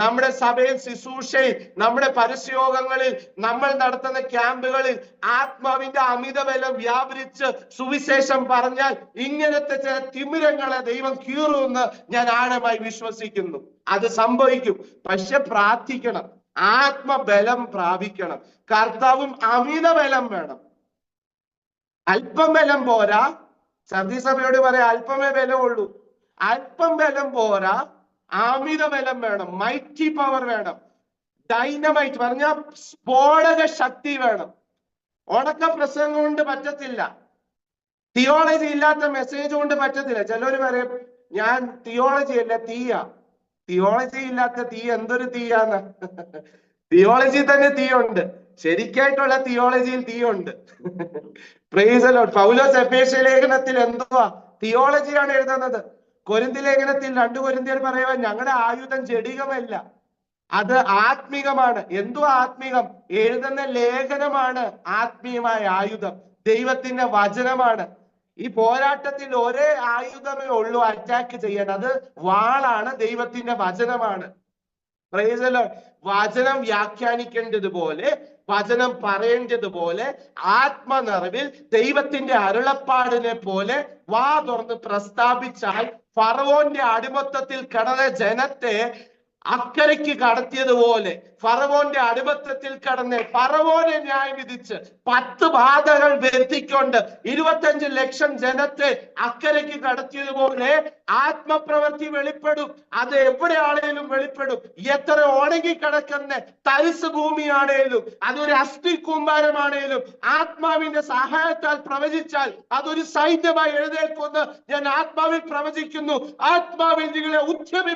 നമ്മുടെ സഭയിൽ ശുശ്രൂഷയിൽ നമ്മുടെ പരസ്യോഗങ്ങളിൽ നമ്മൾ നടത്തുന്ന ക്യാമ്പുകളിൽ ആത്മാവിന്റെ അമിതബലം വ്യാപരിച്ച് സുവിശേഷം പറഞ്ഞാൽ ഇങ്ങനത്തെ ചില തിമിരങ്ങളെ ദൈവം കീറുമെന്ന് ഞാൻ ആഴമായി വിശ്വസിക്കുന്നു. അത് സംഭവിക്കും. പക്ഷെ പ്രാർത്ഥിക്കണം. ആത്മബലം പ്രാപിക്കണം. കർത്താവും അമിത ബലം വേണം. അല്പം ബലം പോരാ. സഭയോട് പറയാം അല്പമേ ബലമുള്ളൂ. അല്പം ബലം പോരാ. അമിത ബലം വേണം മൈറ്റി പവർ വേണം ഡൈനമൈറ്റ് പറഞ്ഞ സ്ഫോടക ശക്തി വേണം. ഉണക്ക പ്രസംഗം കൊണ്ട് പറ്റത്തില്ല. തിയോളജി ഇല്ലാത്ത മെസ്സേജ് കൊണ്ട് പറ്റത്തില്ല. ചിലർ പറയും ഞാൻ തിയോളജി അല്ല തീയ. തിയോളജി ഇല്ലാത്ത തീ എന്തൊരു തീയാന്ന്? തിയോളജി തന്നെ തീയുണ്ട്. ശരിക്കായിട്ടുള്ള തിയോളജിയിൽ തീയുണ്ട്. പ്രൈസ് പൗലോസ് എഫേഷ്യ ലേഖനത്തിൽ എന്തുവാ തിയോളജിയാണ് എഴുതുന്നത്. കൊരിന്തി ലേഖനത്തിൽ രണ്ടു കൊരിന്തിയർ പറയുവാൻ ഞങ്ങളുടെ ആയുധം ജഡികമല്ല. അത് ആത്മീകമാണ്. എന്തോ ആത്മീകം? എഴുതുന്ന ലേഖനമാണ് ആത്മീയമായ ആയുധം. ദൈവത്തിന്റെ വചനമാണ്. ഈ പോരാട്ടത്തിൽ ഒരേ ആയുധമേ ഉള്ളൂ അറ്റാക്ക് ചെയ്യാൻ അത് വാളാണ് ദൈവത്തിന്റെ വചനമാണ്. വചനം വ്യാഖ്യാനിക്കേണ്ടതുപോലെ വചനം പറയേണ്ടതുപോലെ ആത്മനിറവിൽ ദൈവത്തിന്റെ അരുളപ്പാടിനെ പോലെ വാ തുറന്ന് പ്രസ്താവിച്ചാൽ ഫറവോന്റെ അടിമത്തത്തിൽ കിടന്ന ജനത്തെ അക്കരയ്ക്ക് കടത്തിയതുപോലെ ഫറവോന്റെ അടിമത്തത്തിൽ കടന്ന് ഫറവോനെ ന്യായം വിധിച്ച് പത്ത് ബാധകൾ വരുത്തിക്കൊണ്ട് ഇരുപത്തഞ്ച് ലക്ഷം ജനത്തെ അക്കരയ്ക്ക് കടത്തിയതുപോലെ ആത്മപ്രവൃത്തി വെളിപ്പെടും. അത് എവിടെ എവിടെയാണേലും വെളിപ്പെടും. എത്ര ഉണങ്ങി കിടക്കുന്ന തരിസ് ഭൂമിയാണേലും അതൊരു അസ്ഥി കൂമ്പാരമാണേലും ആത്മാവിന്റെ സഹായത്താൽ പ്രവചിച്ചാൽ അതൊരു സൈന്യമായി എഴുന്നേൽക്കുമെന്ന് ഞാൻ ആത്മാവിൽ പ്രവചിക്കുന്നു. ആത്മാവിൽ നിങ്ങളെ ഉദ്യമിപ്പി